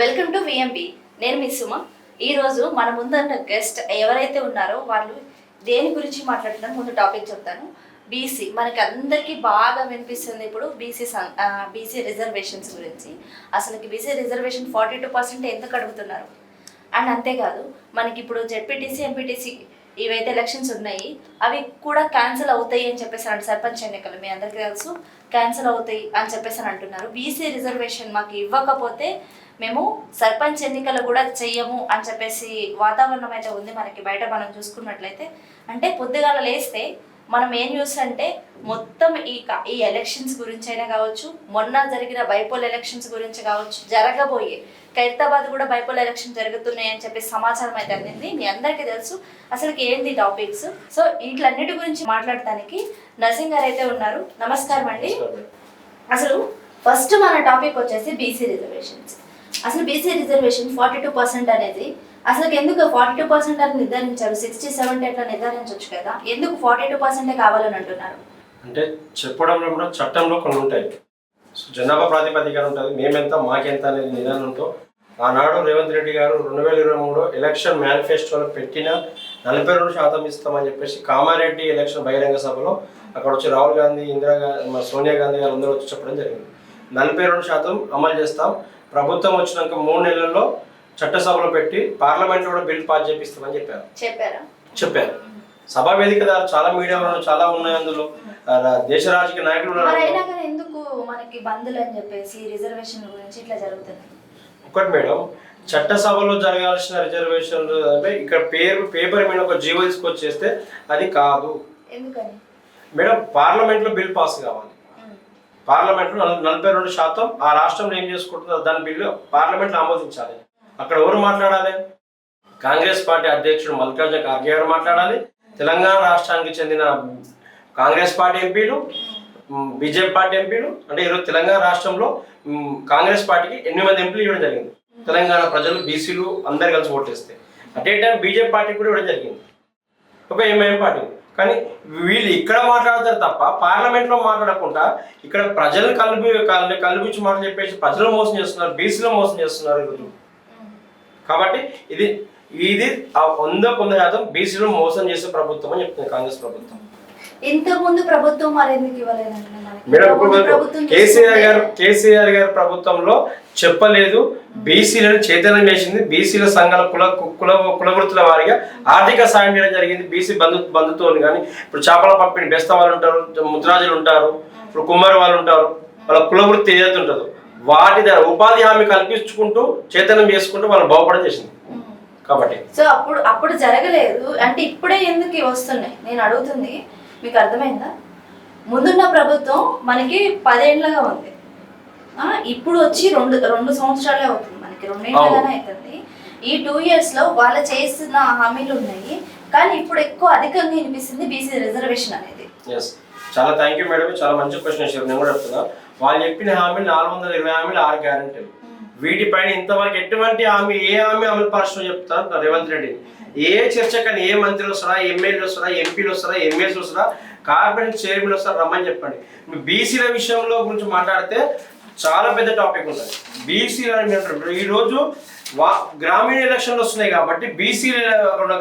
Welcome to VMP నేను మీ సుమ. ఈరోజు మన ముందున్న గెస్ట్ ఎవరైతే ఉన్నారో వాళ్ళు దేని గురించి మాట్లాడుతున్నారు ముందు టాపిక్ చెప్తాను. బీసీ మనకి అందరికీ బాగా వినిపిస్తుంది ఇప్పుడు బీసీ బీసీ రిజర్వేషన్స్ గురించి. అసలుకి BC reservation forty two percent ఎందుకు అడుగుతున్నారు? అండ్ అంతేకాదు మనకి ఇప్పుడు జెడ్పీటీసీ ఎంపీటీసీ ఇవైతే ఎలక్షన్స్ ఉన్నాయి అవి కూడా క్యాన్సిల్ అవుతాయి అని చెప్పేసి అంటే సర్పంచ్ ఎన్నికలు. మీ అందరికీ తెలుసు క్యాన్సిల్ అవుతాయి అని చెప్పేసి అని అంటున్నారు. బీసీ రిజర్వేషన్ మాకు ఇవ్వకపోతే మేము సర్పంచ్ ఎన్నికలు కూడా చెయ్యము అని చెప్పేసి వాతావరణం అయితే ఉంది మనకి. బయట మనం చూసుకున్నట్లయితే అంటే పొద్దుగాల లేస్తే మనం ఏం న్యూస్ అంటే మొత్తం ఈ ఈ ఎలక్షన్స్ గురించి అయినా కావచ్చు మొన్న జరిగిన బైపోల్ ఎలక్షన్స్ గురించి కావచ్చు జరగబోయే ఖైరతాబాద్ కూడా బైపోల్ ఎలక్షన్ జరుగుతున్నాయి అని చెప్పి సమాచారం అయితే అందింది. మీ అందరికీ తెలుసు అసలుకి ఏంటి టాపిక్స్. సో వీటిలన్నిటి గురించి మాట్లాడటానికి నర్సింగ్ గారు అయితే ఉన్నారు. నమస్కారం అండి. అసలు ఫస్ట్ మన టాపిక్ వచ్చేసి బీసీ రిజర్వేషన్స్. అసలు BC reservation forty two percent అనేది అసలు ఎందుకు ఫార్టీ టూ పర్సెంట్ అని నిర్ధారించారు? సిక్స్టీ సెవెంటీ అట్లా నిర్ధారించవచ్చు కదా. ఎందుకు ఫార్టీ టూ పర్సెంటే కావాలని అంటున్నారు? అంటే చెప్పడంలో కూడా చట్టంలో కొన్ని ఉంటాయి. జనాభా ప్రాతిపదికన ఉంటుంది. మేమెంత మాకెంత అనేది నిదానంతో ఆనాడు రేవంత్ రెడ్డి గారు రెండు వేల ఇరవై మూడు ఎలక్షన్ మేనిఫెస్టోలో పెట్టిన నలభై రెండు శాతం ఇస్తామని చెప్పేసి కామారెడ్డి ఎలక్షన్ బహిరంగ సభలో అక్కడ వచ్చి రాహుల్ గాంధీ ఇందిరా గాంధీ సోనియా గాంధీ గారు అందరూ వచ్చి చెప్పడం జరిగింది. నలభై రెండు శాతం అమలు చేస్తాం. ప్రభుత్వం వచ్చినాక మూడు నెలల్లో చట్టసభలో పెట్టి పార్లమెంట్లో కూడా బిల్ పాస్ చేపిస్తామని చెప్పారు. చెప్పారా? చెప్పారు. సభా వేదిక చాలా మీడియా వాళ్ళు చాలా ఉన్నాయి అందులో. దేశ రాజకీయ నాయకులు ఎందుకు మనకి బంధులు అని చెప్పేసి రిజర్వేషన్ గురించి ఇట్లా జరుగుతుంది ఒకటి మేడం చట్టసభలో జరగాల్సిన రిజర్వేషన్లు అంటే ఇక్కడ పేరు పేపర్ మీద ఒక జీవో తీసుకొచ్చేస్తే అది కాదు. ఎందుకని? మేడం పార్లమెంట్లో బిల్ పాస్ కావాలి. పార్లమెంట్లో నలభై రెండు శాతం ఆ రాష్ట్రంలో ఏం చేసుకుంటుందో దాని బిల్లు పార్లమెంట్లో ఆమోదించాలి. అక్కడ ఎవరు మాట్లాడాలి? కాంగ్రెస్ పార్టీ అధ్యక్షుడు మల్లికార్జున ఖార్గే గారు మాట్లాడాలి. తెలంగాణ రాష్ట్రానికి చెందిన కాంగ్రెస్ పార్టీ ఎంపీలు బీజేపీ పార్టీ ఎంపీలు అంటే ఈరోజు తెలంగాణ రాష్ట్రంలో కాంగ్రెస్ పార్టీకి ఎనిమిది మంది ఎంపీలు ఇవ్వడం జరిగింది. తెలంగాణ ప్రజలు బీసీలు అందరు కలిసి ఓటేస్తే అట్ ఏ టైం బీజేపీ పార్టీకి కూడా ఇవ్వడం జరిగింది. ఒక ఎంఐఎం పార్టీ. కానీ వీళ్ళు ఇక్కడ మాట్లాడతారు తప్ప పార్లమెంట్లో మాట్లాడకుండా ఇక్కడ ప్రజలు కలిపి కల్- కలిపించి మాట చెప్పేసి ప్రజలు మోసం చేస్తున్నారు బీసీలో మోసం చేస్తున్నారు ఈరోజు. కాబట్టి ఇది ఇది ఆ వంద కొంద శాతం బీసీలో మోసం చేసే ప్రభుత్వం అని చెప్తుంది కాంగ్రెస్ ప్రభుత్వం. ఇంతకు ముందు ప్రభుత్వం కేసీఆర్ గారు కేసీఆర్ గారి ప్రభుత్వంలో చెప్పలేదు. బీసీలను చైతన్యం చేసింది. బీసీల సంఘాల కుల కుల కులవృత్తుల వారిగా ఆర్థిక సాయం చేయడం జరిగింది. బీసీ బంధు బంధుత్వం కానీ ఇప్పుడు చేపల పంపిణీ బెస్త వాళ్ళు ఉంటారు ముద్రాజులు ఉంటారు ఇప్పుడు కుమ్మరి వాళ్ళు ఉంటారు వాళ్ళ కులవృత్తి ఏదైతే ఉంటుందో వాటి ద్వారా ఉపాధి హామీ కల్పించుకుంటూ చైతన్యం చేసుకుంటూ వాళ్ళు బాగుపడం చేసింది. కాబట్టి సో అప్పుడు అప్పుడు జరగలేదు. అంటే ఇప్పుడే ఎందుకు వస్తున్నాయి? నేను అడుగుతుంది. మీకు అర్థమైందా? ముందున్న ప్రభుత్వం మనకి పదేళ్ళుగా ఉంది. ఇప్పుడు వచ్చి రెండు రెండు సంవత్సరాలే అవుతుంది. మనకి రెండేళ్ళగానే అవుతుంది ఈ టూ ఇయర్స్లో వాళ్ళు చేసిన హామీలు ఉన్నాయి. కానీ ఇప్పుడు ఎక్కువ అధికంగా వినిపిస్తుంది బీసీ రిజర్వేషన్ అనేది. చాలా థ్యాంక్ యూ మేడం. చాలా మంచి క్వశ్చన్ వేసారు నేను కూడా చెప్తున్నా. వాళ్ళు చెప్పిన హామీలు నాలుగు వందల ఇరవై హామీలు ఆరు గ్యారంటీలు. వీటిపైన ఇంతవరకు ఎటువంటి హామీ ఏ హామీ అమలు పరచడం చెప్తారు? రేవంత్ రెడ్డి. ఏ చర్చ కానీ ఏ మంత్రులు వస్తారా ఎమ్మెల్యేలు వస్తారా ఎంపీలు వస్తారా ఎమ్మెల్సీ వస్తారా కార్పొరేట్ చైర్మన్ వస్తారా రమ్మని చెప్పండి. బీసీల విషయంలో గురించి మాట్లాడితే చాలా పెద్ద టాపిక్ ఉంటుంది బీసీలు అని అంటారు వా గ్రామీణ ఎలక్షన్లు వస్తున్నాయి కాబట్టి బీసీ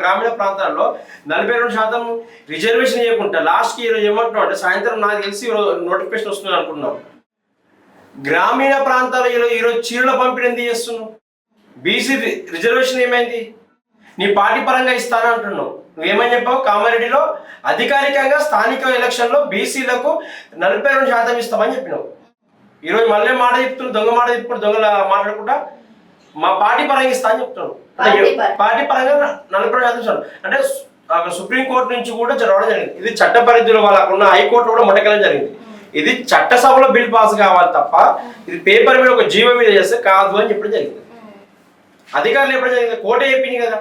గ్రామీణ ప్రాంతాల్లో నలభై రెండు శాతం రిజర్వేషన్ చేయకుండా లాస్ట్కి ఈరోజు ఏమంటున్నాం అంటే సాయంత్రం నాకు తెలిసి నోటిఫికేషన్ వస్తుంది అనుకుంటున్నాం గ్రామీణ ప్రాంతాల్లో ఈరోజు ఈరోజు చీరల పంపిణీ ఎందుకు చేస్తున్నావు? బీసీ రిజర్వేషన్ ఏమైంది? నీ పార్టీ పరంగా ఇస్తాను అంటున్నావు. నువ్వేమని చెప్పావు? కామారెడ్డిలో అధికారికంగా స్థానిక ఎలక్షన్లో బీసీలకు నలభై రెండు శాతం ఇస్తామని చెప్పినావు. ఈరోజు మళ్ళీ మాట చెప్తున్నావు దొంగ మాట చెప్పుకుంటూ దొంగల మాట్లాడకుండా. మా పార్టీ పరంగా ఇస్తా అని చెప్తున్నాడు అంటే పార్టీ పరంగా. నలభై రెండు శాతం. అంటే సు- అక్కడ సుప్రీంకోర్టు నుంచి కూడా రావడం జరిగింది. ఇది చట్ట పరిధిలో వాళ్ళకు ఉన్న హైకోర్టు కూడా ముట్టకెళ్ళడం జరిగింది. ఇది చట్టసభలో బిల్ పాస్ కావాలి తప్ప ఇది పేపర్ మీద ఒక జీవో మీద చేస్తే కాదు అని చెప్పడం జరిగింది. అధికారులు ఎప్పుడు జరిగింది? కోట చెప్పింది కదా.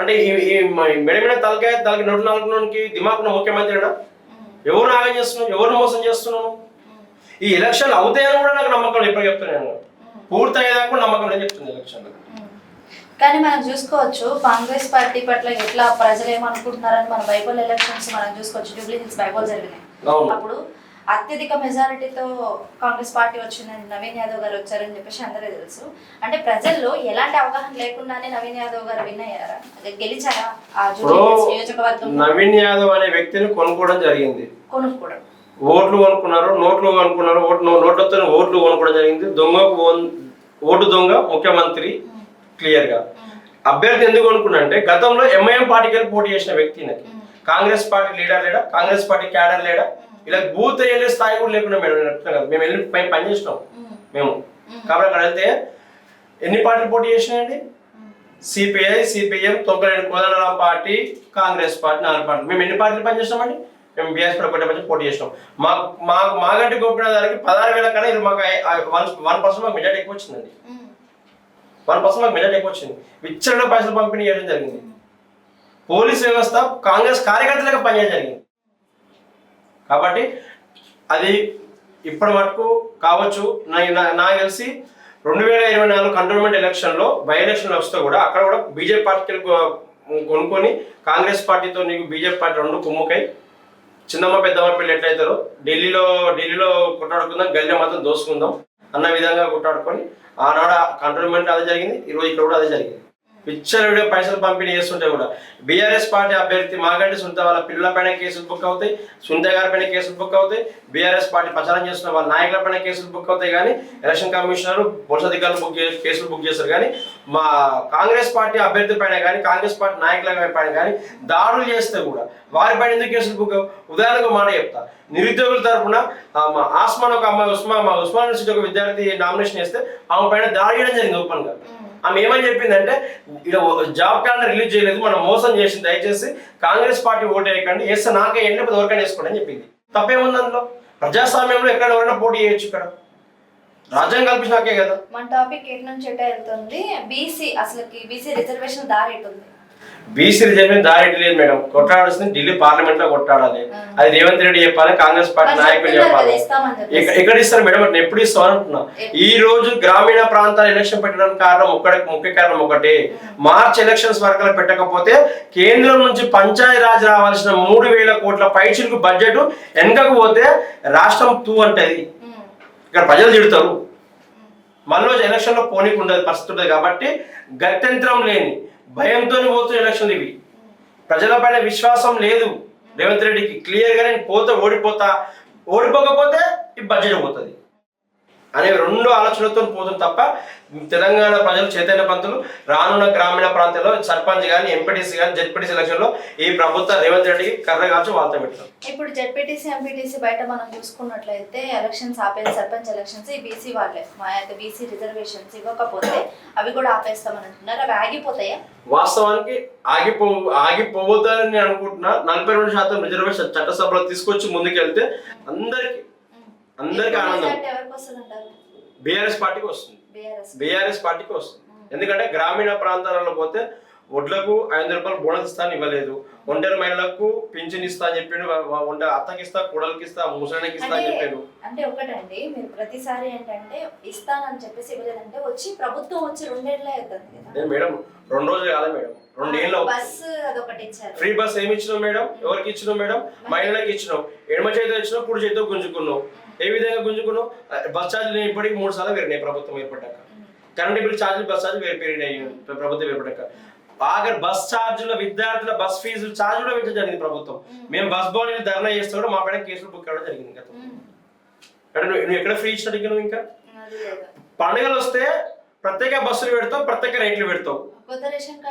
అంటే ఈ మెడ తలకాయ తలకి నోటు నాలుగుకి దిమాకున్న ముఖ్యమంత్రినా ఎవరు నాగం చేస్తున్నావు? ఎవరు మోసం చేస్తున్నావు? ఈ ఎలక్షన్లు అవుతాయని కూడా నాకు నమ్మకం లేదు. ఇప్పుడు చెప్తున్నాను పూర్తయ్యేదాకా కూడా నమ్మకం లేదు చెప్తుంది ఎలక్షన్లు. కానీ మనం చూసుకోవచ్చు కాంగ్రెస్ పార్టీ పట్ల ఎట్లా ప్రజలు ఏమనుకుంటున్నారని మన బైబుల్ ఎలక్షన్స్ మనం చూసుకోవచ్చు. జూబ్లీ హిల్స్ బైబుల్ జరిగినాయి. అప్పుడు అత్యధిక మెజారిటీతో కాంగ్రెస్ పార్టీ వచ్చిందని నవీన్ యాదవ్ గారు వచ్చారని చెప్పేసి అందరూ తెలుసు. అంటే ప్రజల్లో ఎలాంటి అవగాహన లేకుండానే నవీన్ యాదవ్ గారు విన్ అయ్యారా? గెలిచారా? నియోజకవర్గం నవీన్ యాదవ్ అనే వ్యక్తిని కొనుక్కోవడం జరిగింది. కొనుక్కోవడం. ఓట్లు కొనుక్కున్నారు నోట్లు కొనుక్కున్నారు ఓటు నోట్లతో ఓట్లు కొనుక్కోవడం జరిగింది. దొంగ ఓటు దొంగ ముఖ్యమంత్రి క్లియర్గా అభ్యర్థి ఎందుకు కొనుక్కున్నా అంటే గతంలో ఎంఐఎం పార్టీకి వెళ్ళి పోటీ చేసిన వ్యక్తి. కాంగ్రెస్ పార్టీ లీడర్ లేడా? కాంగ్రెస్ పార్టీ క్యాడర్ లేడా? ఇలా బూత్ వెళ్ళే స్థాయి కూడా లేకుండా మేడం నేను కదా మేము వెళ్ళి మేము. పనిచేసినాం మేము. కాబట్టి అక్కడ వెళ్తే ఎన్ని పార్టీలు పోటీ చేసినాయండి? సిపిఐ సిపిఎం తొక్కలేని కోదండరాం పార్టీ కాంగ్రెస్ పార్టీ నాలుగు పార్టీలు. మేము ఎన్ని పార్టీలు పనిచేసినామండి మేము బీఎస్ ఒకటే పని పోటీ చేసినాం. మాకు మాకు మాగంటి గోపినాథ్ గారికి పదహారు వేల కన్నా ఇది మాకు వన్ వన్ పర్సెంట్ మాకు మెజార్టీ ఎక్కువ వచ్చిందండి. వన్ పర్సెంట్ మాకు మెజార్టీ ఎక్కువ వచ్చింది. విచ్చలలో పైసలు పంపిణీ చేయడం జరిగింది. పోలీస్ వ్యవస్థ కాంగ్రెస్ కార్యకర్తలకు పనిచేయడం జరిగింది. కాబట్టి అది ఇప్పటి వరకు కావచ్చు. నా- నాకు తెలిసి రెండు వేల ఇరవై నాలుగు కంటోన్మెంట్ ఎలక్షన్లో బై ఎలక్షన్ వస్తే కూడా అక్కడ కూడా బీజేపీ పార్టీలు కొనుక్కొని కాంగ్రెస్ పార్టీతో నీకు బీజేపీ పార్టీ రెండు కుమ్ముకై చిన్నమ్మ పెద్దమ్మ పిల్లలు ఎట్లయితారో ఢిల్లీలో ఢిల్లీలో కొట్టాడుకుందాం గల్లీ మాత్రం దోసుకుందాం అన్న విధంగా కొట్టాడుకొని ఆనాడు కంటోన్మెంట్ అదే జరిగింది. ఈరోజు ఇక్కడ కూడా అదే జరిగింది. పిచ్చలుడే పైసలు పంపిణీ చేస్తుంటే కూడా బీఆర్ఎస్ పార్టీ అభ్యర్థి మాగంటి సునీత వాళ్ళ పిల్లల పైన కేసులు బుక్ అవుతాయి సునీత గారి పైన కేసులు బుక్ అవుతాయి బీఆర్ఎస్ పార్టీ ప్రచారం చేస్తున్న వాళ్ళ నాయకుల పైన కేసులు బుక్ అవుతాయి కానీ ఎలక్షన్ కమిషనర్ పోలీస్ అధికారులు బుక్ చేసి కేసులు బుక్ చేస్తారు కానీ మా కాంగ్రెస్ పార్టీ అభ్యర్థి పైన కానీ కాంగ్రెస్ పార్టీ నాయకుల పైన కానీ దాడులు చేస్తే కూడా వారి పైన ఎందుకు కేసులు బుక్ ఉదాహరణకు మాట చెప్తా. నిరుద్యోగుల తరపున మా ఆస్మాన్ ఒక అమ్మాయి ఉస్మా మా ఉస్మాన్ యూనివర్సిటీ ఒక విద్యార్థి నామినేషన్ చేస్తే ఆమె పైన దాడి చేయడం జరిగింది ఓపెన్గా ఆమె ఏమని చెప్పిందంటే ఇక్కడ జాబ్ క్యాలెండర్ రిలీజ్ చేయలేదు మనం మోసం చేసింది దయచేసి కాంగ్రెస్ పార్టీ ఓటు వేయకండి వేస్తే నాకే ఎండి ఎవరికైనా వేసుకోండి అని చెప్పింది. తప్పేముంది అందులో? ప్రజాస్వామ్యంలో ఎక్కడ ఎవరైనా పోటీ చేయొచ్చు ఇక్కడ? రాజ్యం కల్పించినాకే కదా? మన టాపిక్ ఎటు నుంచి ఎట వెళ్తుంది? బీసీ అసలుకి బీసీ రిజర్వేషన్ దారి ఎటు ఉంది? బీసీ రిజర్వేషన్ దారి లేదు మేడం. కొట్టాడాల్సింది ఢిల్లీ పార్లమెంట్లో కొట్టాడాలి అది రేవంత్ రెడ్డి చెప్పాలి కాంగ్రెస్ పార్టీ నాయకులు చెప్పాలి. ఎక్కడ ఇస్తారు మేడం అంటే ఎప్పుడు ఇస్తాం అంటున్నా ఈ రోజు గ్రామీణ ప్రాంతాల ఎలక్షన్ పెట్టడానికి కారణం ఒక్కడే ముఖ్య కారణం ఒకటి. మార్చ్ ఎలక్షన్స్ వరకు పెట్టకపోతే కేంద్రం నుంచి పంచాయతీ రాజ్ రావాల్సిన మూడు వేల కోట్ల పైచిలకు బడ్జెట్ వెనకకు పోతే రాష్ట్రం తూ అంటది. ఇక్కడ ప్రజలు తిడతారు. మళ్ళీ ఎలక్షన్లో పోనీకి ఉండదు పరిస్థితి ఉంటుంది కాబట్టి గత్యంతరం లేని భయంతో పోతున్న ఎలక్షన్లు ఇవి ప్రజలపైన విశ్వాసం లేదు. రేవంత్ రెడ్డికి క్లియర్గా నేను పోతే ఓడిపోతా. ఓడిపోకపోతే ఈ బడ్జెట్ పోతుంది. అనే రెండు ఆలోచనలతో పోతుంది తప్ప తెలంగాణ ప్రజలు చైతన్య పంతులు రానున్న గ్రామీణ ప్రాంతాల్లో సర్పంచ్ కానీ ఎంపీటీసీ కానీ జెడ్పీటీసీ ఎలక్షన్లో ఈ ప్రభుత్వ రేవంత్ రెడ్డికి కర్ర కాల్చి వాళ్ళతో పెడతారు ఇప్పుడు జెడ్పీటీసీ ఎంపీటీసీ బయట మనం చూసుకున్నట్లయితే ఎలక్షన్స్ ఆపేది సర్పంచ్ ఎలక్షన్స్ ఈ బీసీ వాళ్ళే. మా యొక్క బీసీ రిజర్వేషన్స్ ఇవ్వకపోతే అవి కూడా ఆపేస్తామని అంటున్నారు. అవి ఆగిపోతాయా? వాస్తవానికి ఆగిపో ఆగిపోవద్దని నేను అనుకుంటున్నా. నలభై రెండు శాతం రిజర్వేషన్ చట్టసభలో తీసుకొచ్చి ముందుకెళ్తే అందరికి అందరికి ఆనందం. బీఆర్ఎస్ పార్టీకి వస్తుంది. బీఆర్ఎస్. పార్టీకి వస్తుంది. ఎందుకంటే గ్రామీణ ప్రాంతాలలో పోతే వడ్లకు ఐదు రూపాయలు బోనస్ ఇస్తాను ఇవ్వలేదు. ఒంటరి మహిళలకు పింఛన్ ఇస్తా అని చెప్పిండు. వంట అత్తకి ఇస్తా కూడలికి ఇస్తా ముసలికి ఇస్తా అని చెప్పాడు. అంటే ఒకటండి మీరు ప్రతిసారి ఏంటంటే ఇస్తానని చెప్పేసి ఇవ్వలేదంటే వచ్చి ప్రభుత్వం వచ్చి రెండేళ్ళే అవుతుంది నేను మేడం రెండు రోజులు కాదా మేడం. రెండు ఏళ్ళు అవుతుంది. బస్సు అదొకటి ఇచ్చారు. ఫ్రీ బస్ ఏమి ఇచ్చినావు మేడం? ఎవరికి ఇచ్చినావు మేడం? మహిళలకు. ఇచ్చినావు. ఎడమ చేతితో ఇచ్చినావు కుడి చేతితో గుంజుకున్నావు. ఏ విధంగా గుంజుకున్నావు? బస్ ఛార్జీలు ఇప్పటికి మూడు సార్లు పెరిగినాయి ప్రభుత్వం ఏర్పడ్డాక. కరెంట్ బిల్ ఛార్జీలు బస్ ఛార్జీలు పెరి- పెరిగినాయి ప్రభుత్వం ఏర్పడ్డాక. ఆఖరి బస్ ఛార్జీల విద్యార్థుల బస్ ఫీజులు ఛార్జ్ కూడా పెంచడం జరిగింది ప్రభుత్వం. మేము. బస్ బోర్డు ధర్నా చేస్తే కూడా మా పైన కేసులు బుక్ అవ్వడం జరిగింది. అంటే నువ్వు ఎక్కడ ఫ్రీ ఇచ్చినట్టు ఇంకా నువ్వు ఇంకా? పండుగలు వస్తే ప్రత్యేక బస్సులు పెడతావు ప్రత్యేక రేట్లు పెడతావు. కొత్త రేషన్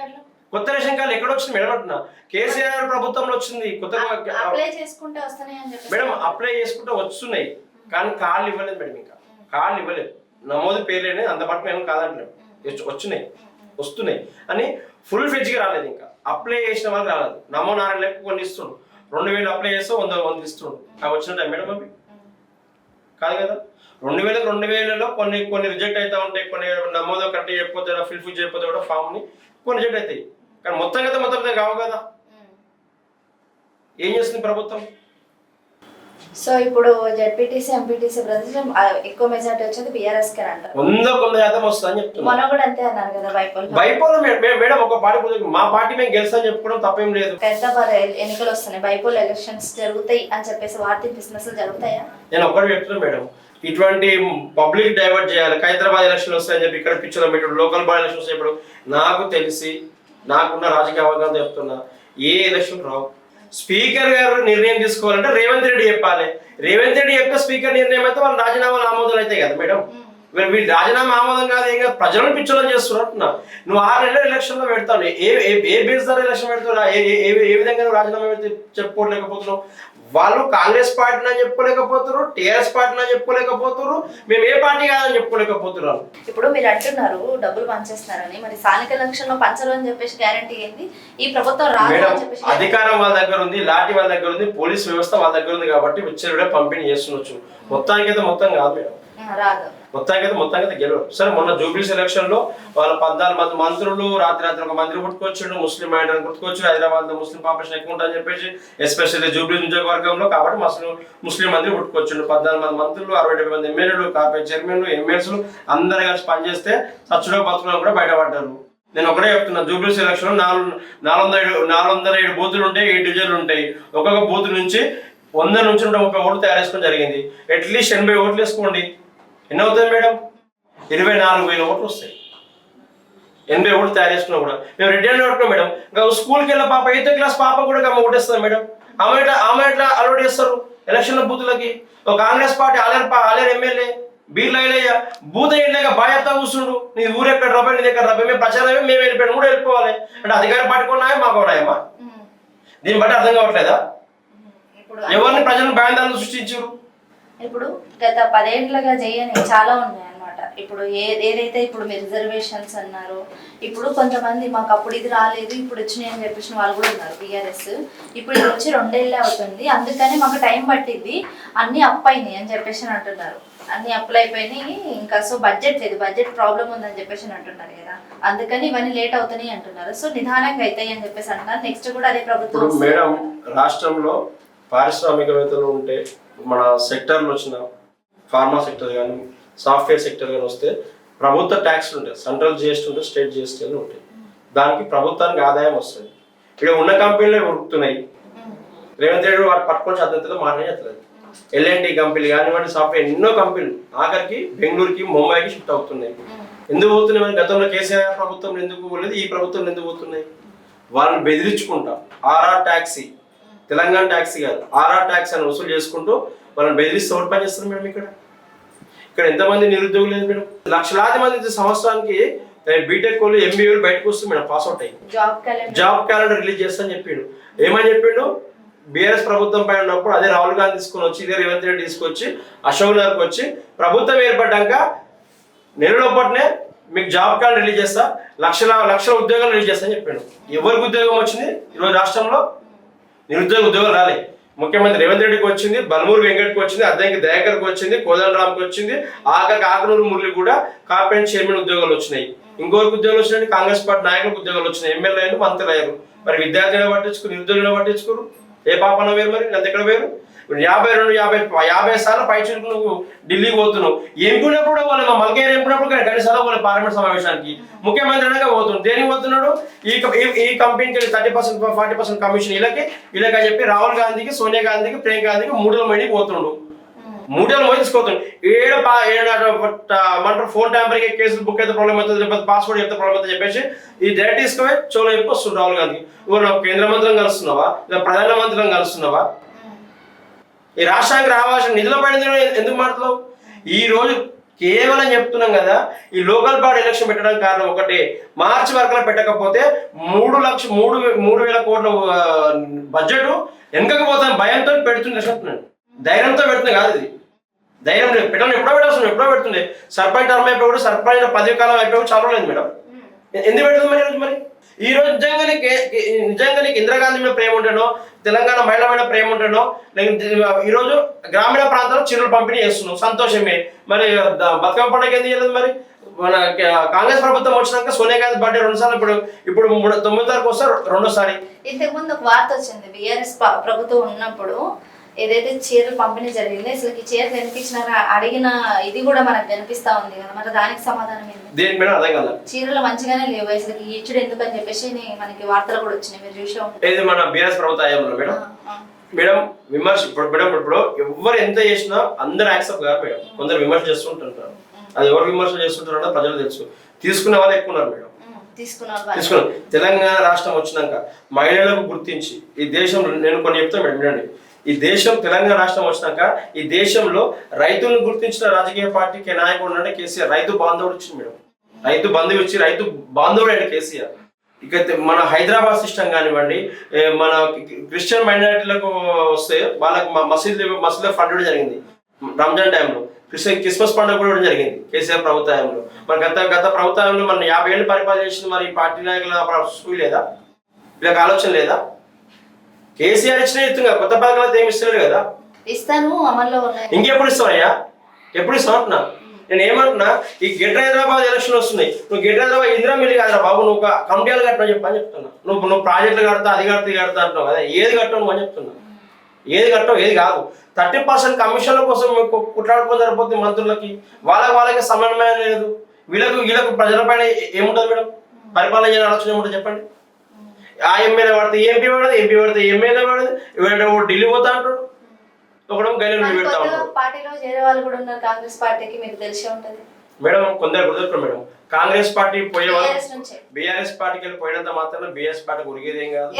కొత్త కార్డు ఎక్కడ వచ్చింది? మేడం అంటున్నా. కేసీఆర్ ప్రభుత్వంలో వచ్చింది. కొత్తగా అప్లై చేసుకుంటే వస్తున్నాయి అని చెప్పేసి మేడం అప్లై చేసుకుంటే వస్తున్నాయి. కానీ కార్డులు ఇవ్వలేదు మేడం ఇంకా. కార్డులు ఇవ్వలేదు. నమోదు పేర్లేనే అంత పాటు మేము. కాదంటున్నాం వచ్చి- వచ్చినాయి. వస్తున్నాయి. అని ఫుల్గా రాలేదు ఇంకా. అప్లై చేసిన వాళ్ళకి రాలేదు. నమో నారాయణ లెక్క కొన్ని ఇస్తుండు. రెండు వేలు అప్లై చేస్తే వంద వంద ఇస్తుండు. అవి వచ్చినట్టు మేడం అవి కాదు కదా? రెండు వేలకు రెండు వేలలో కొన్ని కొన్ని రిజెక్ట్ అవుతా ఉంటాయి. కొన్ని నమోదు కరెక్ట్ చేయకపోతే ఫిల్ చేయకపోతే కూడా ఫామ్ని కొన్ని రిజెక్ట్ అవుతాయి. కానీ మొత్తం కదా మొత్తం కావు కదా. ఏం చేస్తుంది ప్రభుత్వం? సో ఇప్పుడు జెడ్పీటీసీ ఎంపీటీసీ ప్రజలు ఎక్కువ మెజార్టీ వచ్చేది బీఆర్ఎస్కి అంటారు. వంద కొంత శాతం వస్తుందని చెప్తున్నా మొన్న కూడా అంతే అన్నారు కదా బైపోల్ బైపోల్ మేడం ఒక పార్టీ మా పార్టీ మేము గెలుస్తామని చెప్పుకోవడం తప్పేం లేదు. హైదరాబాద్ ఎన్నికలు వస్తున్నాయి. బైపోల్ ఎలక్షన్స్ జరుగుతాయి అని చెప్పేసి వార్త అసలు జరుగుతాయా? నేను ఒక్కటి చెప్తున్నా మేడం. ఇటువంటి పబ్లిక్ డైవర్ట్ చేయాలి. హైదరాబాద్ ఎలక్షన్ వస్తాయని చెప్పి ఇక్కడ పిక్చర్లో పెట్టాడు లోకల్ బాడీ ఎలక్షన్ వస్తాయి ఇప్పుడు. నాకు తెలిసి నాకున్న రాజకీయ అవగాహన చెప్తున్నా ఏ ఎలక్షన్ రావు. స్పీకర్ గారు నిర్ణయం తీసుకోవాలంటే రేవంత్ రెడ్డి చెప్పాలి. రేవంత్ రెడ్డి యొక్క స్పీకర్ నిర్ణయం అయితే వాళ్ళు రాజీనామాలు ఆమోదాలు అవుతాయి కదా మేడం? వీళ్ళు వీళ్ళు రాజీనామా ఆమోదం కాదు ఏం కాదు ప్రజలను పిచ్చోళ్ళని చేస్తున్నారు అంటున్నా నువ్వు ఆరు నెలల ఎలక్షన్లో పెడతావు ఏ ఏ బేస్ ద్వారా ఎలక్షన్ పెడతావు ఏ ఏ విధంగా నువ్వు రాజీనామా పెడితే చెప్పుకోలేకపోతున్నావు? వాళ్ళు కాంగ్రెస్ పార్టీని అని చెప్పుకోలేకపోతున్నారు టీఆర్ఎస్ పార్టీని అని చెప్పుకోలేకపోతున్నారు మేము ఏ పార్టీ కాదని చెప్పుకోలేకపోతున్నారు ఇప్పుడు మీరు అంటున్నారు డబ్బులు పంచేస్తున్నారని. మరి స్థానిక ఎలక్షన్లో పంచరు అని చెప్పేసి గ్యారంటీ ఏంది? ఈ ప్రభుత్వం రాదు మేడం అని చెప్పేసి అధికారం వాళ్ళ దగ్గర ఉంది లాఠీ వాళ్ళ దగ్గర ఉంది పోలీస్ వ్యవస్థ వాళ్ళ దగ్గర ఉంది కాబట్టి విచ్చలవిడే పంపిణీ చేస్తుండొచ్చు. మొత్తానికైతే మొత్తం కాదు మేడం. రాదు. మొత్తానికి మొత్తానికి గెలవరు. సరే మొన్న జూబ్లీస్ ఎలక్షన్లో వాళ్ళ పద్నాలుగు మంది మంత్రులు రాత్రి రాత్రి ఒక మంత్రి పుట్టుకొచ్చిండు ముస్లిం మైండ్ పుట్టుకొచ్చి హైదరాబాద్లో ముస్లిం పాపులేషన్ ఎక్కువ ఉంటుందని చెప్పేసి ఎస్పెషల్లీ జూబ్లీ నియోజకవర్గంలో కాబట్టి ముస్లిం ముస్లిం మంత్రి పుట్టుకొచ్చిండు పద్నాలుగు మంది మంత్రులు అరవై డెబ్బై మంది ఎమ్మెల్యేలు కాపీ చైర్మన్లు ఎమ్మెల్యేలు అందరు కలిసి పనిచేస్తే సచ్చుడో బతుకులో కూడా బయటపడ్డారు. నేను ఒకటే చెప్తున్నా జూబ్లీస్ ఎలక్షన్ నాలుగు నాలుగు వందల ఏడు నాలుగు వందల ఏడు బూతులు ఉంటాయి ఏడు డివిజన్లు ఉంటాయి. ఒక్కొక్క బూత్ నుంచి వంద నుంచి నూట ముప్పై ఓట్లు తయారు చేసుకోవడం జరిగింది. అట్లీస్ట్ ఎనభై ఓట్లు వేసుకోండి. ఎన్ని అవుతుంది మేడం? ఇరవై నాలుగు వేల ఓట్లు వస్తాయి. ఎనభై ఓట్లు తయారు చేసుకున్నా కూడా. మేము రెడీ అని ఓటున్నాం మేడం. ఇంకా స్కూల్కి వెళ్ళే పాప ఎయిత్ క్లాస్ పాప కూడా ఆమె ఓటేస్తుంది మేడం. ఆమె ఎట్లా ఆమె ఎట్లా అలవాటు చేస్తారు? ఎలక్షన్ల బూతులకి. ఒక కాంగ్రెస్ పార్టీ ఆలేరు ఆలేరు ఎమ్మెల్యే బీర్ల ఇల్లయ్య బూత ఇళ్ళగా బాధ్యత కూర్చుండు. నీ ఊరు ఎక్కడ రబ్బే నీ దగ్గర రబ్బే మేము ప్రచారమే మేము వెళ్ళిపోయాం కూడా వెళ్ళిపోవాలి. అంటే అధికార పార్టీకి ఉన్నాయా మాకు ఉన్నాయమ్మా. దీన్ని బట్టి అర్థం కావట్లేదా? ఎవరిని ప్రజలను భయాందోళన సృష్టించారు? ఇప్పుడు గత పదేళ్ళుగా చేయని చాలా ఉన్నాయి అనమాట ఇప్పుడు ఏ ఏదైతే ఇప్పుడు మీ రిజర్వేషన్స్ అన్నారు ఇప్పుడు కొంతమంది మాకు అప్పుడు ఇది రాలేదు ఇప్పుడు వచ్చినాయి అని చెప్పేసిన వాళ్ళు కూడా ఉన్నారు బీఆర్ఎస్ ఇప్పుడు ఇది వచ్చి రెండేళ్ళే అవుతుంది. అందుకని మాకు టైం పట్టింది అన్ని అప్ అయినాయి అని చెప్పేసి అని అంటున్నారు. అన్ని అప్లైపోయినాయి అయిపోయినాయి. ఇంకా సో బడ్జెట్ లేదు. బడ్జెట్ ప్రాబ్లం ఉందని చెప్పేసి అంటున్నారు కదా. అందుకని ఇవన్నీ లేట్ అవుతున్నాయి అంటున్నారు. సో నిదానంగా అవుతాయి అని చెప్పేసి అంటున్నారు. నెక్స్ట్ కూడా అదే ప్రభుత్వం మేడం రాష్ట్రంలో పారిశ్రామికవేత్తలు ఉంటే మన సెక్టర్లు వచ్చిన ఫార్మా సెక్టర్ కానీ సాఫ్ట్వేర్ సెక్టర్ కానీ వస్తే ప్రభుత్వ ట్యాక్స్లు ఉంటాయి. సెంట్రల్ జిఎస్టీ ఉంటాయి స్టేట్ జిఎస్టీ అని ఉంటాయి. దానికి ప్రభుత్వానికి ఆదాయం వస్తుంది. ఇక్కడ ఉన్న కంపెనీలే ఉరుకుతున్నాయి. రేవంత్ రెడ్డి వాడు పట్టుకొని అతనితో మాట్లాడలేదు ఎల్ఎన్టీ కంపెనీలు కానివ్వండి సాఫ్ట్వేర్ ఎన్నో కంపెనీలు ఆఖరికి బెంగళూరుకి ముంబైకి షిఫ్ట్ అవుతున్నాయి. ఎందుకు పోతున్నాయి గతంలో కేసీఆర్ ప్రభుత్వం ఎందుకు పోలేదు? ఈ ప్రభుత్వం ఎందుకు పోతున్నాయి? వాళ్ళని బెదిరించుకుంటా. ఆర్ఆర్ ట్యాక్సీ తెలంగాణ ట్యాక్సీ కాదు ఆర్ఆర్ ట్యాక్సీ అని వసూలు చేసుకుంటూ వాళ్ళని బెదిరిస్తే ఎవరు పని చేస్తారు మేడం ఇక్కడ? ఇక్కడ ఎంతమంది నిరుద్యోగులు లేదు మేడం? లక్షలాది మంది సంవత్సరానికి బీటెక్ వాళ్ళు ఎంబీఏలు బయటకు వస్తుంది మేడం పాస్ అవుట్ అయ్యి. Job calendar job calendar release చేస్తాను చెప్పిండు. ఏమని చెప్పిండు? బీఆర్ఎస్ ప్రభుత్వం పైన ఉన్నప్పుడు అదే రాహుల్ గాంధీ తీసుకొని వచ్చి ఇదే రేవంత్ రెడ్డి తీసుకొచ్చి అశోక్ నగర్కి వచ్చి ప్రభుత్వం ఏర్పడ్డాక నెలలోపటినే మీకు జాబ్ కార్డు రిలీజ్ చేస్తా లక్షల లక్షల ఉద్యోగాలు రిలీజ్ చేస్తా అని చెప్పాడు. ఎవరికి ఉద్యోగం వచ్చింది? ఈరోజు రాష్ట్రంలో నిరుద్యోగ ఉద్యోగాలు రాలే. ముఖ్యమంత్రి రేవంత్ రెడ్డికి వచ్చింది బలమూరు వెంకట్కి వచ్చింది అద్దంకి దయాకర్కి వచ్చింది కోదండరామ్కి వచ్చింది ఆఖరికి ఆకనూరు మురళి కూడా కార్పొరేట్ చైర్మన్ ఉద్యోగాలు వచ్చినాయి. ఇంకొకరికి ఉద్యోగాలు వచ్చినాయి కాంగ్రెస్ పార్టీ నాయకులకు ఉద్యోగాలు వచ్చినాయి. ఎమ్మెల్యేలు మంత్రులు అయ్యారు మరి విద్యార్థులు పట్టించుకుని నిరుద్యోగులు పట్టించుకోరు. ఏ పాపన వేరు మరి? అంత ఎక్కడ వేరు యాభై రెండు యాభై యాభై సార్లు పై చుట్టూ నువ్వు ఢిల్లీకి పోతున్నావు. ఎంపినప్పుడు వాళ్ళు మల్కేరు ఎంపినప్పుడు గడిసాలో వాళ్ళు పార్లమెంట్ సమావేశానికి. ముఖ్యమంత్రి అనగా పోతున్నాడు. దేనికి పోతున్నాడు? ఈ ఈ- కంపెనీకి thirty percent forty percent commission ఇలాగే వీళ్ళకి చెప్పి రాహుల్ గాంధీకి సోనియా గాంధీకి ప్రియాంక గాంధీకి మూడు మందికి పోతున్నాడు. మూడేళ్ళు మంది తీసుకోతుంది ఏడు పా ఏడు ఏమంటారు ఫోన్ ట్యాంపరింగ్ కేసులు బుక్ అయితే ప్రాబ్లం అవుతుంది లేకపోతే పాస్పోర్ట్ చెప్తే ప్రాబ్లం అవుతుంది చెప్పేసి ఈ డైరెక్ట్ తీసుకొని చోలో చెప్పి వస్తుంది రాహుల్ గాంధీ నువ్వు కేంద్ర మంత్రిని కలుస్తున్నావా? లేదా ప్రధానమంత్రిని కలుస్తున్నావా? ఈ రాష్ట్రానికి రావాల్సిన నిధుల పైన ఎందుకు- ఎందుకు మాట్లాడవు ఈ రోజు కేవలం చెప్తున్నాం కదా ఈ లోకల్ బాడీ ఎలక్షన్ పెట్టడానికి కారణం ఒకటి. మార్చి వరకు పెట్టకపోతే మూడు లక్ష మూడు మూడు వేల కోట్ల బడ్జెట్ వెనకపోతాను భయంతో పెడుతుంది చెప్తున్నాను ధైర్యంతో పెడుతుంది కాదు ఇది. ధైర్యం లేదు. పెట్టడం ఎప్పుడో పెట్టాల్సిన ఎప్పుడో పెడుతుండే. సర్పంచ్ టర్మ్ అయిపోయి కూడా సర్పంచ్ పదవి కాలం అయిపోయి కూడా చాలా లేదు మేడం ఎందుకు పెడుతుంది మరి మరి ఈ రోజు నిజంగానే నిజంగా నీకు ఇందిరాగాంధీ మీద ప్రేమ ఉంటాడో తెలంగాణ మహిళమైన మీద ప్రేమ ఉంటానో లేకపోతే ఈ రోజు గ్రామీణ ప్రాంతాల్లో చిరులు పంపిణీ చేస్తున్నాం. సంతోషమే. మరి బతుకమ్మ పండుగ ఎందుకు చేయలేదు మరి? మన కాంగ్రెస్ ప్రభుత్వం వచ్చినాక సోనియా గాంధీ పార్టీ రెండు సార్లు ఇప్పుడు ఇప్పుడు మూడు తొమ్మిది తారీఖు వస్తే రెండోసారి. ఇంతకు ముందు ఒక వార్త వచ్చింది. బిఆర్ఎస్ ప్రభుత్వం ఉన్నప్పుడు ఏదైతే చీరలు పంపిణీ జరిగిందో అసలు ఈ చీరలు కనిపించినారా అడిగిన ఇది కూడా మనకు కనిపిస్తా ఉంది కదా. మరి దానికి సమాధానం ఏంటి? చీరలు మంచిగానే లేవు. అసలు ఇచ్చుడు ఎందుకు అని చెప్పేసి మనకి వార్తలు కూడా వచ్చినాయి. మీరు చూసే ఇది మన బీఆర్ఎస్ ప్రభుత్వ మేడం. మేడం విమర్శ ఇప్పుడు మేడం ఇప్పుడు ఎవరు ఎంత చేసినా అందరు యాక్సెప్ట్ కాదు మేడం. కొందరు విమర్శ చేస్తుంటుంటారు. అది ఎవరు విమర్శ చేస్తుంటారో ప్రజలు తెలుసు. తీసుకునే వాళ్ళు ఎక్కువ ఉన్నారు మేడం. తీసుకున్నారు. తీసుకున్నాం తెలంగాణ రాష్ట్రం వచ్చినాక మహిళలకు గుర్తించి ఈ దేశంలో నేను కొన్ని చెప్తాను మేడం వినండి. ఈ దేశం తెలంగాణ రాష్ట్రం వచ్చినాక ఈ దేశంలో రైతులను గుర్తించిన రాజకీయ పార్టీకి నాయకుడు అంటే కేసీఆర్. రైతు బాంధవుడు వచ్చింది మేడం. రైతు బంధువు వచ్చి రైతు బాంధవుడు ఆయన కేసీఆర్. ఇక మన హైదరాబాద్ సిస్టమ్ కానివ్వండి మన క్రిస్టియన్ మైనారిటీలకు వస్తే వాళ్ళకి మ- మసీద్ మసీదులో ఫండ్ జరిగింది. రంజాన్ టైంలో. క్రిస్టియన్ క్రిస్మస్ పండుగ కూడా జరిగింది కేసీఆర్ ప్రభుత్వ హయాంలో మరి గత గత ప్రభుత్వంలో మన యాభై ఏళ్ళు పరిపాలన చేసిన మరి ఈ పార్టీ నాయకుల సూయి లేదా? వీళ్ళకి ఆలోచన లేదా? కేసీఆర్ ఇచ్చిన ఇస్తున్నా కొత్త పథకాలు ఏమి ఇస్తలేడు కదా? ఇస్తాను అమల్లో ఉన్నాయి. ఇంకెప్పుడు ఇస్తావయ్యా? ఎప్పుడు ఇస్తావు అంటున్నా? నేను ఏమంటున్నా ఈ గెట్ హైదరాబాద్ ఎలక్షన్ వస్తున్నాయి. నువ్వు గెట్ హైదరాబాద్ ఇందిరా మిల్లి కాదురా బాబు నువ్వు కమిటీలు కట్టని చెప్పని చెప్తున్నా. నువ్వు నువ్వు ప్రాజెక్టులు కడతా అది కడతా ఇది కడతా అంటున్నావు కదా ఏది కట్టవు నువ్వు అని చెప్తున్నా. ఏది కట్టవు ఏది కాదు. థర్టీ పర్సెంట్ కమిషన్ల కోసం మీకు కుట్లాడుకొని సరిపోతుంది మంత్రులకి. వాళ్ళకి వాళ్ళకి సమన్వయం లేదు. వీళ్ళకు వీళ్ళకు ప్రజలపైన ఏముంటుంది మేడం? పరిపాలన చేయాలని ఆలోచన ఏముంటుంది చెప్పండి. ఆ ఎమ్మెల్యే పడితే ఎంపీ పడదు ఎంపీ పడితే ఎమ్మెల్యే పడదు ఇవాళ ఢిల్లీ పోతా అంటాడు. ఒకడు గైలు పెడతా ఉంటాడు. పార్టీలో చేరే వాళ్ళు కూడా ఉన్నారు. కాంగ్రెస్ పార్టీకి మీకు తెలిసే ఉంటది. మేడం కొందరు గుర్తుపెట్టు మేడం. కాంగ్రెస్ పార్టీ పోయే వాళ్ళు టీఆర్ఎస్ నుంచే. బీఆర్ఎస్ పార్టీకి వెళ్ళి పోయినంత మాత్రం బీఆర్ఎస్ పార్టీకి ఉరిగేది ఏం కాదు.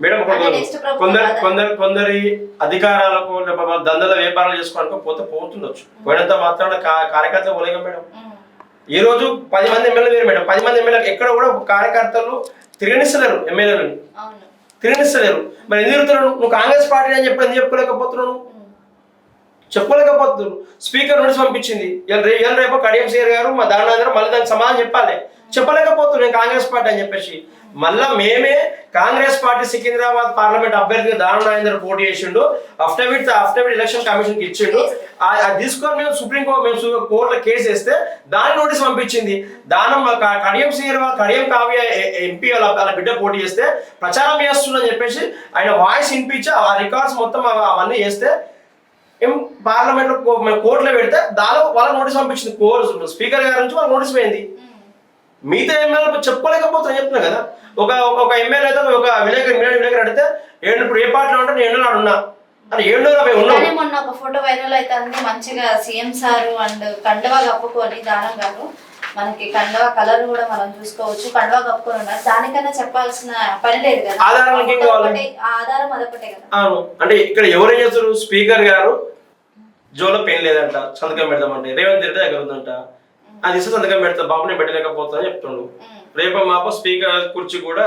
మేడం కొందరు కొందరు కాదా? కొందరు అధికారాలకు దందల వ్యాపారాలు చేసుకోవడానికి పోతే పోతుండొచ్చు. పోయినంత మాత్రాన కా- కార్యకర్తలు పోలేక మేడం. ఈ రోజు పది మంది ఎమ్మెల్యే వేరు మేడం. పది మంది ఎమ్మెల్యే ఎక్కడ కూడా కార్యకర్తలు తిరగనిస్తలేరు ఎమ్మెల్యేలను. తిరగనిస్తలేరు. మరి ఎందుకు తిరుగుతున్నావు నువ్వు కాంగ్రెస్ పార్టీ అని చెప్పి ఎందుకు చెప్పుకోలేకపోతున్నావు ఉమ్. చెప్పలేకపోతున్నారు. స్పీకర్ నోటీస్ పంపించింది. ఇవాళ రేపు కడియం సీఆర్ గారు మా దాని మళ్ళీ దానికి సమాధానం చెప్పాలి. చెప్పలేకపోతున్నాం నేను కాంగ్రెస్ పార్టీ అని చెప్పేసి. మళ్ళా మేమే కాంగ్రెస్ పార్టీ సికింద్రాబాద్ పార్లమెంట్ అభ్యర్థిగా దారుణ నాగేంద్ర పోటీ చేసిండు. అఫ్డవిట్ అఫ్డవిట్ ఎలక్షన్ కమిషన్కి ఇచ్చిండు. ఆ- అది తీసుకొని మేము సుప్రీం కోర్టు మేము కోర్టులో కేసు వేస్తే దాని నోటీస్ పంపించింది. దానం కడియం సీఆర్ కడియం కావ్య ఎంపీ వాళ్ళ వాళ్ళ బిడ్డ పోటీ చేస్తే ప్రచారం చేస్తుందని చెప్పేసి ఆయన వాయిస్ వినిపించి ఆ రికార్డ్స్ మొత్తం అవన్నీ చేస్తే ఏం పార్లమెంట్ మేము కోర్టులో పెడితే దానిలో వాళ్ళ నోటీస్ పంపించింది. కోర్ స్పీకర్ గారి నుంచి వాళ్ళ నోటీస్ పోయింది. మిగతా ఎమ్మెల్యే చెప్పుకోలేకపోతున్నా చెప్తున్నా కదా. ఒక ఒక- ఎమ్మెల్యే అయితే ఒక విలేకరు మీడియా విలేకరు అడిగితే ఏడు ఇప్పుడు ఏ పార్టీలో ఉంటే నేను నాడు ఉన్నా. అని ఏడు నలభై ఉన్నావు. కానీ మొన్న ఒక ఫోటో వైరల్ అవుతుంది మంచిగా సీఎం సార్ అండ్ కండవా కప్పుకొని దానం గారు మనకి కండవా కలర్ కూడా మనం చూసుకోవచ్చు. కండవా కప్పుకొని ఉన్నారు. దానికన్నా చెప్పాల్సిన పని లేదు కదా. ఆధారాలకి ఏం కావాలి? ఆధారం అదొకటే కదా. అవును. అంటే ఇక్కడ ఎవరేం చేస్తారు స్పీకర్ గారు. జోలో పెన్ లేదంట. సంతకం పెడదామంటే. రేవంత్ రెడ్డి దగ్గర ఉందంట. అది ఇస్తే సంతకం పెడతా బాబు నేను పెట్టలేకపోతా అని చెప్తుండు. రేపు మాపో స్పీకర్ కుర్చీ కూడా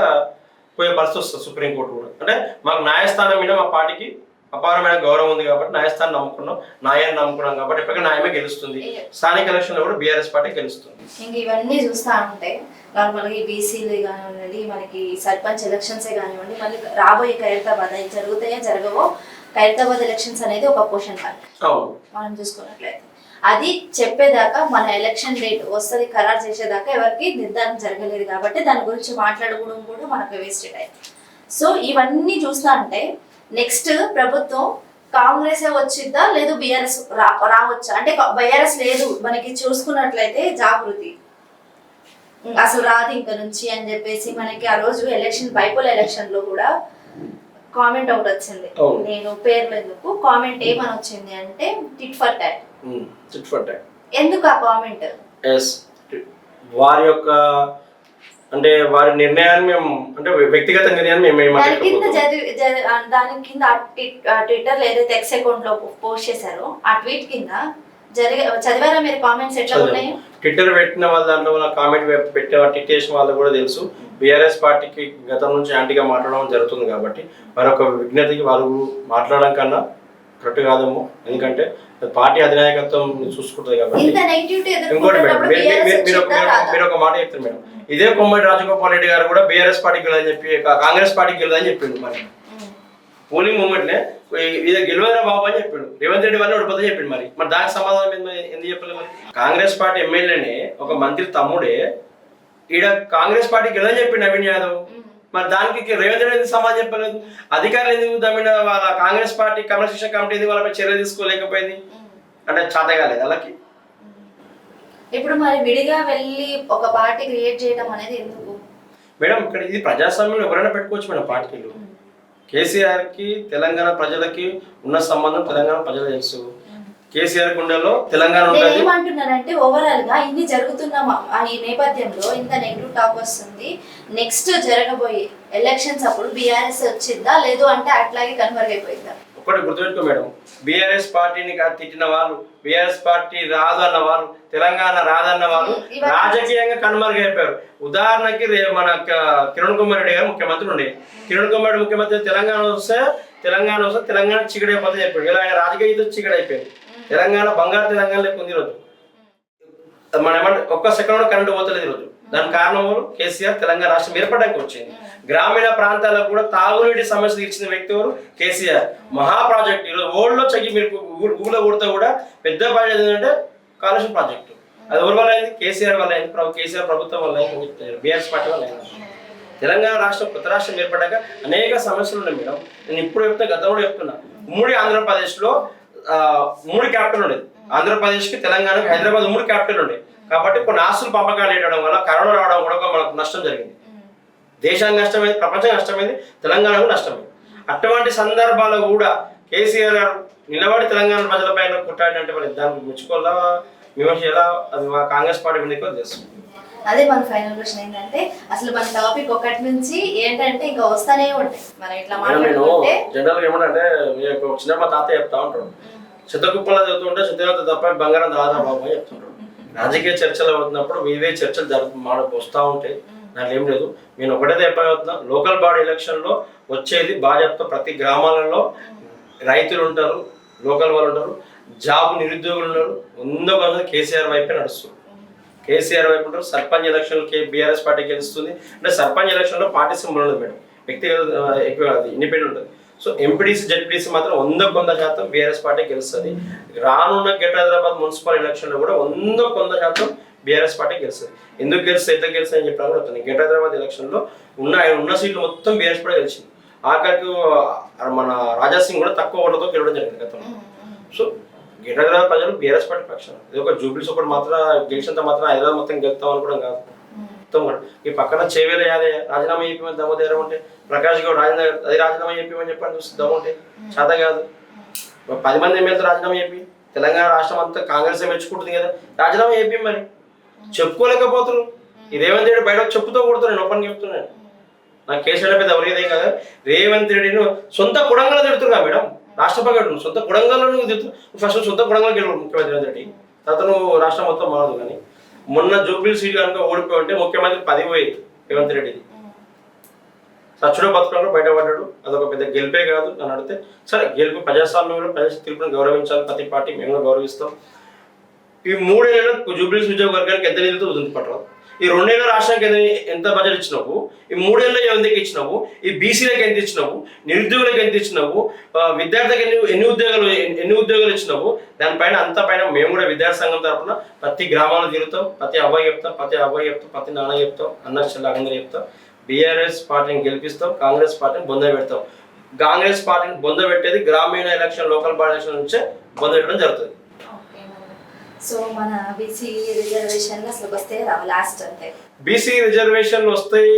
పోయే పరిస్థితి వస్తుంది సుప్రీంకోర్టు కూడా. అంటే మాకు న్యాయస్థానం మీద మా పార్టీకి అపారమైన గౌరవం ఉంది కాబట్టి న్యాయస్థానం నమ్ముకున్నాం న్యాయాన్ని నమ్ముకున్నాం కాబట్టి ఎప్పటికీ న్యాయమే గెలుస్తుంది. స్థానిక ఎలక్షన్లో కూడా బీఆర్ఎస్ పార్టీ గెలుస్తుంది. ఇంక ఇవన్నీ చూస్తా ఉంటే నార్మల్గా ఈ బీసీలు కానివ్వండి మనకి సర్పంచ్ ఎలక్షన్సే కానివ్వండి మళ్ళీ రాబోయే ఖైరతాబాద్ అవి జరుగుతాయో జరగవో? ఖైరతాబాద్ ఎలక్షన్స్ అనేది ఒక అవును. మనం చూసుకున్నట్లయితే. అది చెప్పేదాకా మన ఎలక్షన్ డేట్ వస్తుంది ఖరారు చేసేదాకా ఎవరికి నిర్ధారణ జరగలేదు కాబట్టి దాని గురించి మాట్లాడుకోవడం కూడా మనకు వేస్ట్ టైం సో ఇవన్నీ చూస్తా అంటే నెక్స్ట్ ప్రభుత్వం కాంగ్రెస్ వచ్చిద్దా లేదు బీఆర్ఎస్ రా రావచ్చా? అంటే బీఆర్ఎస్ లేదు మనకి చూసుకున్నట్లయితే జాగృతి. అసలు రాదు ఇంక నుంచి అని చెప్పేసి మనకి ఆ రోజు ఎలక్షన్ బైపోల్ ఎలక్షన్లో కూడా కామెంట్ ఒకటి వచ్చింది. నేను పేర్లు ఎందుకు? కామెంట్ ఏమని వచ్చింది అంటే tit for tat chit for tat ఎందుకు ఆ కామెంట్ ఎస్ వారి యొక్క అంటే వారి నిర్ణయాన్ని మేము అంటే వ్యక్తిగత నిర్ణయాన్ని మేము దాని కింద దాని కింద ట్విట్టర్ ఏదైతే ఎక్స్ అకౌంట్లో పోస్ట్ చేశారో ఆ ట్వీట్ కింద జరిగే చదివారా మీరు కామెంట్స్ ఎట్లా ఉన్నాయి? ట్విట్టర్ పెట్టిన వాళ్ళ దాంట్లో వాళ్ళ కామెంట్ పెట్టిన ట్వీట్ చేసిన వాళ్ళు కూడా తెలుసు. బీఆర్ఎస్ పార్టీకి గతం నుంచి యాంటీగా మాట్లాడడం జరుగుతుంది కాబట్టి మరొక విజ్ఞతకి వాళ్ళు మాట్లాడడం కన్నా కరెక్ట్ కాదేమో. ఎందుకంటే పార్టీ అధినాయకత్వం చూసుకుంటుంది కాబట్టి. ఇంకోటి మేడం మీరు- ఒక- మాట చెప్తారు మేడం. ఇదే కొమ్మటి రాజగోపాల్ రెడ్డి గారు కూడా బీఆర్ఎస్ పార్టీకి వెళ్ళదని చెప్పి కాంగ్రెస్ పార్టీకి వెళ్ళదని చెప్పిండు మరి. పోలింగ్ మూమెంట్ నే ఇది గెలవరా బాబు అని చెప్పిండు. రేవంత్ రెడ్డి వల్ల ఓడిపోతే చెప్పిండు మరి. మరి దానికి సమాధానం? ఎందుకు చెప్పలేదు మరి? కాంగ్రెస్ పార్టీ ఎమ్మెల్యేనే ఒక మంత్రి తమ్ముడే ఈడ కాంగ్రెస్ పార్టీకి వెళ్ళని చెప్పిండు నవీన్ యాదవ్. మరి దానికి రేవంత్ రెడ్డి సమాధానం చెప్పలేదు? అధికారులు ఎందుకు దాని మీద వాళ్ళ కాంగ్రెస్ పార్టీ క్రమశిక్షణ కమిటీ ఎందుకు వాళ్ళపై చర్య తీసుకోలేకపోయింది? అంటే చేత కాలేదు వాళ్ళకి? ఇప్పుడు మరి విడిగా వెళ్ళి ఒక పార్టీ క్రియేట్ చేయడం అనేది ఎందుకు? మేడం ఇక్కడ ఇది ప్రజాస్వామ్యంలో ఎవరైనా పెట్టుకోవచ్చు మేడం పార్టీలు. కేసీఆర్కి తెలంగాణ ప్రజలకి ఉన్న సంబంధం తెలంగాణ ప్రజలు తెలుసు. కేసీఆర్ గుండెలో తెలంగాణ ఉంటుంది ఏమంటున్నానంటే ఓవరాల్గా ఇన్ని జరుగుతున్న ఈ నేపథ్యంలో ఇంత నెగిటివ్ టాక్ వస్తుంది. నెక్స్ట్ జరగబోయే ఎలక్షన్స్ అప్పుడు బీఆర్ఎస్ వచ్చిందా? లేదు అంటే అట్లాగే కన్వర్గ్ అయిపోయిందా? ఒకటి గుర్తుపెట్టుకో మేడం. బీఆర్ఎస్ పార్టీని తిట్టిన వాళ్ళు బీఆర్ఎస్ పార్టీ రాదు అన్న వాళ్ళు తెలంగాణ రాదన్న వాళ్ళు రాజకీయంగా కనుమరుగైపోయారు ఉదాహరణకి మన కిరణ్ కుమార్ రెడ్డి గారు ముఖ్యమంత్రి ఉండే. కిరణ్ కుమార్ రెడ్డి ముఖ్యమంత్రి తెలంగాణ వస్తే తెలంగాణ వస్తే తెలంగాణ చీకడైపోతే చెప్పాడు ఇలా ఆయన రాజకీయ చీకడైపోయింది తెలంగాణ బంగారు తెలంగాణ లెక్క ఉంది ఈరోజు మన ఏమంటే ఒక్క సెకండ్ కూడా కరెంట్ పోతలేదు ఈరోజు దాని కారణం కేసీఆర్ తెలంగాణ రాష్ట్రం ఏర్పడడానికి వచ్చింది. గ్రామీణ ప్రాంతాలకు కూడా తాగునీటి సమస్య తీర్చిన వ్యక్తి ఎవరు? కేసీఆర్. మహా ప్రాజెక్ట్. ఈరోజు ఓల్డ్లో చెయ్యి మీరు ఊ- ఊళ్ళో కొడితే కూడా పెద్ద ప్రాజెక్ట్ ఏంటంటే కాలుష్యం ప్రాజెక్టు. అది ఎవరి వల్ల అయింది? కేసీఆర్ వల్ల అయింది. ప్రభు కేసీఆర్ ప్రభుత్వం వల్ల అయింది బీఆర్ఎస్ పార్టీ వల్ల అయింది. తెలంగాణ రాష్ట్రం కొత్త రాష్ట్రం ఏర్పడ్డాక అనేక సమస్యలు ఉన్నాయి మేడం. నేను ఇప్పుడు చెప్తే గతంలో చెప్తున్నా. ఉమ్మడి ఆంధ్రప్రదేశ్లో మూడు క్యాపిటల్ ఉండేది ఆంధ్రప్రదేశ్కి తెలంగాణకి హైదరాబాద్ మూడు క్యాపిటల్ ఉండే. కాబట్టి కొన్ని ఆస్తులు పంపకాలు వేయడం వల్ల కరోనా రావడం కూడా మనకు నష్టం జరిగింది. దేశానికి నష్టమైంది ప్రపంచానికి నష్టమైంది తెలంగాణకు నష్టమైంది. అటువంటి సందర్భాల్లో కూడా కేసీఆర్ గారు నిలబడి తెలంగాణ ప్రజలపైన కొట్టాడంటే మరి దానికి మెచ్చుకోవాలా విమర్శ ఎలా? అది మా కాంగ్రెస్ పార్టీ మీద తెలుసు. అదే మన ఫైనల్ క్వశ్చన్ ఏంటంటే అసలు మన టాపిక్ ఒకటి నుంచి ఏంటంటే ఇంకా వస్తానే ఉంటాయి. మనం ఇట్లా మేడం, నేను మాట్లాడుకుంటే. ఏమంటే చిన్న మా తాతయ్య చెప్తా ఉంటాడు. చిత్తకుప్పలో చదువుతుంటే చిత్తగత తప్ప బంగారం దాదా బాబు అని చెప్తుంటాడు. రాజకీయ చర్చలు అవుతున్నప్పుడు ఇవే చర్చలు జరుపు మాకు వస్తూ ఉంటాయి దాంట్లో ఏం లేదు. నేను ఒకటే చెప్పబోతున్నా లోకల్ బాడీ ఎలక్షన్లో వచ్చేది భాజపా ప్రతి గ్రామాలలో రైతులు ఉంటారు లోకల్ వాళ్ళు ఉంటారు జాబ్ నిరుద్యోగులు ఉన్నారు. వంద మంది కేసీఆర్ వైపే నడుస్తారు కేసీఆర్ వైపు ఉంటారు. సర్పంచ్ ఎలక్షన్ కే బీఆర్ఎస్ పార్టీ గెలుస్తుంది. అంటే సర్పంచ్ ఎలక్షన్లో పార్టీ సింబల్ ఉండదు మేడం. వ్యక్తిగత ఎక్కువ ఇండిపెండెంట్ ఉంటుంది. సో ఎంపీడీసీ జడ్పీడీసీ మాత్రం వంద శాతం బీఆర్ఎస్ పార్టీ గెలుస్తుంది. రానున్న గెట్ హైదరాబాద్ మున్సిపల్ ఎలక్షన్లో కూడా వంద శాతం బీఆర్ఎస్ పార్టీ గెలుస్తుంది. ఎందుకు గెలుస్తుంది ఎంత గెలుస్తుంది అని చెప్పినా కూడా వస్తుంది గెట్ హైదరాబాద్ ఎలక్షన్లో ఉన్న ఆయన ఉన్న సీట్లు మొత్తం బీఆర్ఎస్ పార్టీ గెలిచింది. ఆఖరికి మన రాజా సింగ్ కూడా తక్కువ ఓట్లతో గెలవడం జరిగింది గతంలో. సో గెట్ ప్రజలు బీఆర్ఎస్ పార్టీ పక్షాన. ఇది ఒక జూబ్లీస్ ఒకటి మాత్రం గెలిచినంత మాత్రం హైదరాబాద్ మొత్తం గెలుస్తాం అనుకోవడం కాదు. మొత్తం కూడా. ఈ పక్కన చేవేల యాదయ్య రాజీనామా చెప్పమని దమ్ము ఉంటే ప్రకాష్ గౌడ్ రాజీనామా అది రాజీనామా చెప్పమని చెప్పని చూస్తే దమ్ము ఉంటే చేత కాదు. పది మంది ఎమ్మెల్యేలు రాజీనామా చెప్పి తెలంగాణ రాష్ట్రం అంతా కాంగ్రెస్ మెచ్చుకుంటుంది కదా. రాజీనామా చెప్పి మరి. చెప్పుకోలేకపోతున్నారు. ఈ రేవంత్ రెడ్డి బయట చెప్పుతో కొడుతున్నాను నేను ఓపెన్ చెప్తున్నాను. నాకు కేసీఆర్ పెద్ద ఎవరిదే కదా. రేవంత్ రెడ్డిని సొంత కుడంగా తిడుతున్నా మేడం. రాష్ట్రపతి నువ్వు సొంత కుడంగల్లో నువ్వు ఫస్ట్ సొంత కుడంగల్ గెలవు ముఖ్యమంత్రి రేవంత్ రెడ్డి తర్వాత నువ్వు రాష్ట్రం మొత్తం మారదు కానీ మొన్న జూబ్లీ సీట్ కనుక ఓడిపోయి ఉంటే ముఖ్యమంత్రి పది పోయేది రేవంత్ రెడ్డిది. సచ్చుడో బతుకులో బయటపడ్డాడు. అదొక పెద్ద గెలిపే కాదు. అని అడిగితే సరే గెలుపు ప్రజాస్వామ్యంలో ప్రజా తీర్పును గౌరవించాలి. ప్రతి పార్టీ మేము గౌరవిస్తాం. ఈ మూడేళ్ళలో జూబ్లీస్ ఉద్యోగ వర్గానికి ఎంత నిధులతో వదిలిపట్టరు ఈ రెండేళ్ళ రాష్ట్రానికి ఎంత ఎంత బడ్జెట్ ఇచ్చినావు? ఈ మూడేళ్ళ ఎందుకు ఇచ్చినావు? ఈ బీసీలకు ఎంత ఇచ్చినావు? నిరుద్యోగులకు ఎంత ఇచ్చినావు? విద్యార్థులకు ఎన్ని ఎన్ని ఉద్యోగాలు ఎన్ని ఉద్యోగాలు ఇచ్చినావు? దానిపైన అంత పైన మేము కూడా విద్యార్థి సంఘం తరఫున ప్రతి గ్రామాలు తిరుగుతాం ప్రతి అబ్బాయి చెప్తాం ప్రతి అబ్బాయి చెప్తాం ప్రతి నాన్న చెప్తాం అన్న చెల్ల అందరూ చెప్తాం. బీఆర్ఎస్ పార్టీని గెలిపిస్తాం కాంగ్రెస్ పార్టీని బొంద పెడతాం. కాంగ్రెస్ పార్టీని బొంద పెట్టేది గ్రామీణ ఎలక్షన్ లోకల్ బాడీ ఎలక్షన్ నుంచే బొంద పెట్టడం జరుగుతుంది. సో మన బీసీ రిజర్వేషన్ అసలు వస్తే రావు లాస్ట్ అంతే. బీసీ రిజర్వేషన్లు వస్తాయి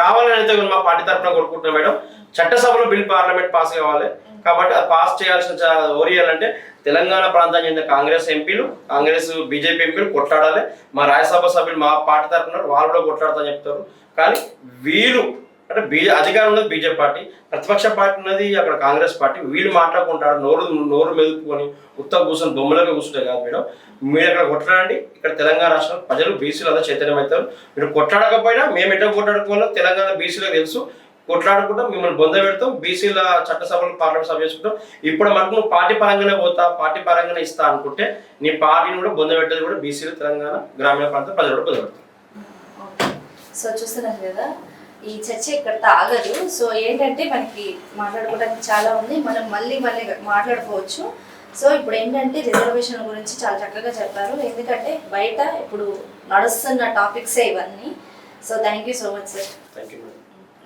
రావాలని అయితే మా పార్టీ తరఫున కోరుకుంటున్నాం మేడం. చట్టసభలో బిల్ పార్లమెంట్ పాస్ కావాలి. కాబట్టి అది పాస్ చేయాల్సిన ఓరియాలంటే తెలంగాణ ప్రాంతానికి చెందిన కాంగ్రెస్ ఎంపీలు కాంగ్రెస్ బీజేపీ ఎంపీలు కొట్లాడాలి. మా రాజ్యసభ సభ్యులు మా పార్టీ తరఫున వాళ్ళు కూడా కొట్లాడతాని చెప్తారు. కానీ వీళ్ళు అంటే బీజే అధికారం ఉన్నది బీజేపీ పార్టీ ప్రతిపక్ష పార్టీ ఉన్నది అక్కడ కాంగ్రెస్ పార్టీ. వీళ్ళు మాట్లాడుకుంటారు నోరు నోరు మెదుపుకొని ఉత్తమ కూర్చొని బొమ్మలుగా కూర్చుంటే కాదు మేడం. మీరు అక్కడ కొట్లాడండి ఇక్కడ తెలంగాణ రాష్ట్రం ప్రజలు బీసీలు అంతా చైతన్యం అవుతారు మీరు కొట్లాడకపోయినా మేము ఎట్లా కొట్లాడుకోవాలో తెలంగాణ బీసీలకు తెలుసు. కొట్లాడకుండా మిమ్మల్ని బొంద పెడతాం బీసీల చట్టసభలు పార్లమెంట్ సభ చేసుకుంటాం. ఇప్పుడు మనకు నువ్వు పార్టీ పరంగానే పోతా పార్టీ పరంగానే ఇస్తా అనుకుంటే నీ పార్టీని కూడా బొంద పెట్టేది కూడా బీసీలు తెలంగాణ గ్రామీణ ప్రాంత ప్రజలు కూడా బొంద పెడతారు. సో చూస్తున్నారు కదా ఈ చర్చ ఇక్కడ ఆగదు సో ఏంటంటే మనకి మాట్లాడుకోవడానికి చాలా ఉంది. మనం మళ్ళీ మళ్ళీ మాట్లాడుకోవచ్చు. సో ఇప్పుడు ఏంటంటే రిజర్వేషన్ గురించి చాలా చక్కగా చెప్పారు. ఎందుకంటే బయట ఇప్పుడు నడుస్తున్న టాపిక్సే ఇవన్నీ. So thank you so much sir thank you